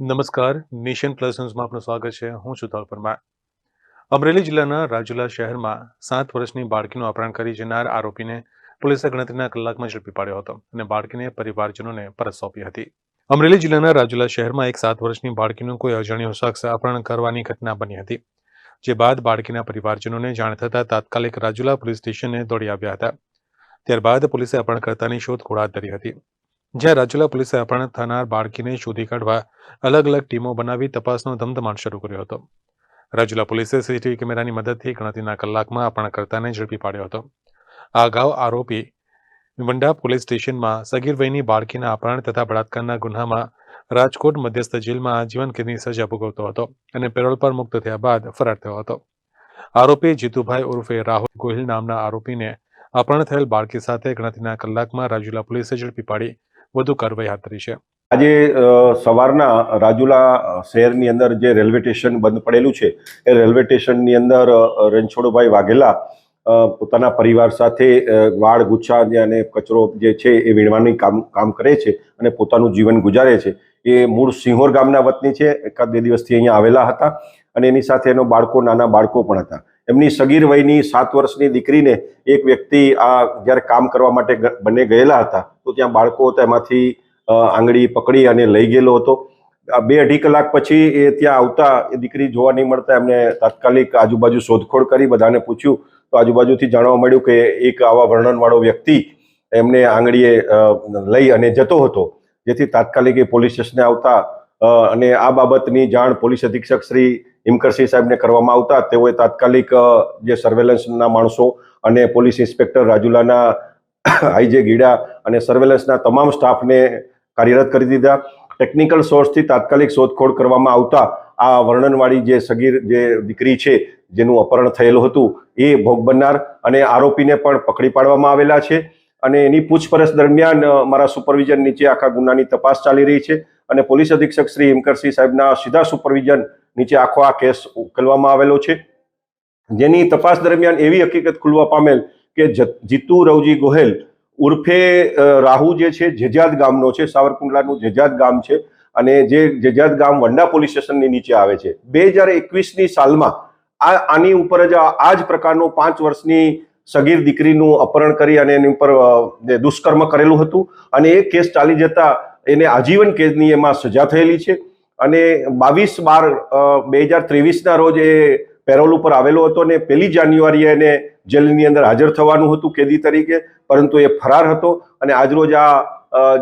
નમસ્કાર. Nation plus ન્યૂઝમાં આપનું સ્વાગત છે. હું છું તલ પરમાર અમરેલી જિલ્લાના રાજુલા શહેરમાં સાત વર્ષની બાળકીનું અપહરણ કરી જનાર આરોપીને પોલીસે ગણતરીના કલાકમાં ઝડપી પાડ્યો હતો અને બાળકીને પરિવારજનોને પરત સોંપી હતી. અમરેલી જિલ્લાના રાજુલા શહેરમાં એક સાત વર્ષની બાળકીનું કોઈ અજાણ્યો શખ્સ અપહરણ કરવાની ઘટના બની હતી, જે બાદ બાળકીના પરિવારજનોને જાણ થતાં તાત્કાલિક રાજુલા પોલીસ સ્ટેશને દોડી આવ્યા હતા. ત્યારબાદ પોલીસે અપહરણકર્તાની શોધખોળ હાથ ધરી હતી. જ્યાં રાજુલા પોલીસે અપહરણ થનાર બાળકીને શોધી કાઢવા અલગ અલગ ટીમો બનાવી તપાસનો ધમધમાટ શરૂ કર્યો હતો. રાજુલા પોલીસે સીસીટીવી કેમેરાની મદદથી ગણતરીના કલાકમાં અપહરણકર્તાને ઝડપી પાડ્યો હતો. આ અગાઉ આરોપી વંડા પોલીસ સ્ટેશનમાં સગીર વયની બાળકીના અપહરણ તથા બળાત્કારના ગુન્હામાં રાજકોટ મધ્યસ્થ જેલમાં આજીવન કેદની સજા ભોગવતો હતો અને પેરોલ પર મુક્ત થયા બાદ ફરાર થયો હતો. આરોપી જીતુભાઈ ઉર્ફે રાહુલ ગોહિલ નામના આરોપીને અપહરણ થયેલ બાળકી સાથે ગણતરીના કલાકમાં રાજુલા પોલીસે ઝડપી પાડી વધુ કાર્યવાહી હાથ ધરી છે. આજે સવારના રાજુલા શહેરની અંદર જે રેલવે સ્ટેશન બંધ પડેલું છે, એ રેલવે સ્ટેશનની અંદર રણછોડભાઈ વાઘેલા પોતાના પરિવાર સાથે વાળ ગુચ્છા અને કચરો જે છે એ વીણવાની કામ કામ કરે છે અને પોતાનું જીવન ગુજારે છે. એ મૂળ સિંહોર ગામના વતની છે, એકાદ બે દિવસથી અહીંયા આવેલા હતા અને એની સાથે એનો બાળકો, નાના બાળકો પણ હતા. એમની સગીર વયની સાત વર્ષની દીકરીને એક વ્યક્તિ આ જ્યારે કામ કરવા માટે બંને ગયેલા હતા, તો ત્યાં બાળકો હતા એમાંથી આંગળી પકડી અને લઈ ગયેલો હતો. બે અઢી કલાક પછી એ ત્યાં આવતા એ દીકરી જોવા નહીં મળતા એમને તાત્કાલિક આજુબાજુ શોધખોળ કરી, બધાને પૂછ્યું. તો આજુબાજુથી જાણવા મળ્યું કે એક આવા વર્ણનવાળો વ્યક્તિ એમને આંગળીએ લઈ અને જતો હતો. જેથી તાત્કાલિક એ પોલીસ સ્ટેશને આવતા અને આ બાબતની જાણ પોલીસ અધિક્ષક શ્રી હિમકરસિંહ સાહેબને કરવામાં આવતા તેઓએ તાત્કાલિક જે સર્વેલન્સના માણસો અને પોલીસ ઇન્સ્પેક્ટર રાજુલાના આઈજે ગીડા અને સર્વેલન્સના તમામ સ્ટાફને કાર્યરત કરી દીધા. ટેકનિકલ સોર્સથી તાત્કાલિક શોધખોળ કરવામાં આવતા આ વર્ણનવાળી જે સગીર, જે દીકરી છે, જેનું અપહરણ થયેલું હતું, એ ભોગ બનનાર અને આરોપીને પણ પકડી પાડવામાં આવેલા છે. અને એની પૂછપરછ દરમિયાન મારા સુપરવિઝન નીચે આખા ગુનાની તપાસ ચાલી રહી છે. અને પોલીસ અધિક્ષક શ્રી હિમકરસિંહ સાહેબના સીધા સુપરવિઝન નીચે આખો આ કેસ ઉકેલવામાં આવેલો છે. જેની તપાસ દરમિયાન એવી હકીકત ખુલવા પામેલ કે જીતુ રવજી ગોહેલ ઉર્ફે રાહુ જે છે, જેજાદ ગામનો છે, સાવરકુંડલાનું જેજાદ ગામ છે અને જે જેજાદ ગામ વંડા પોલીસ સ્ટેશનની નીચે આવે છે. બે હજાર એકવીસની સાલમાં આ, આની ઉપર જ આ જ પ્રકારનું પાંચ વર્ષની સગીર દીકરીનું અપહરણ કરી અને એની ઉપર દુષ્કર્મ કરેલું હતું અને એ કેસ ચાલી જતા એને આજીવન કેદની એમાં સજા થયેલી છે. અને બાવીસ બાર બે હજાર ત્રેવીસના રોજ એ પેરોલ ઉપર આવેલો હતો અને પહેલી જાન્યુઆરીએ એને જેલની અંદર હાજર થવાનું હતું કેદી તરીકે, પરંતુ એ ફરાર હતો અને આજરોજ આ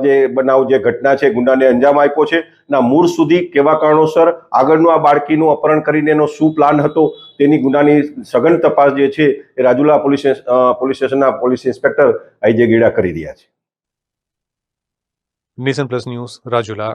જે બનાવ, જે ઘટના છે, ગુનાને અંજામ આપ્યો છે. ના, મૂળ સુધી કેવા કારણોસર આગળનું આ બાળકીનું અપહરણ કરીને એનો શું પ્લાન હતો તેની ગુનાની સઘન તપાસ જે છે એ રાજુલા પોલીસ પોલીસ સ્ટેશનના police inspector I J Gida કરી રહ્યા છે. Nation plus news Rajula.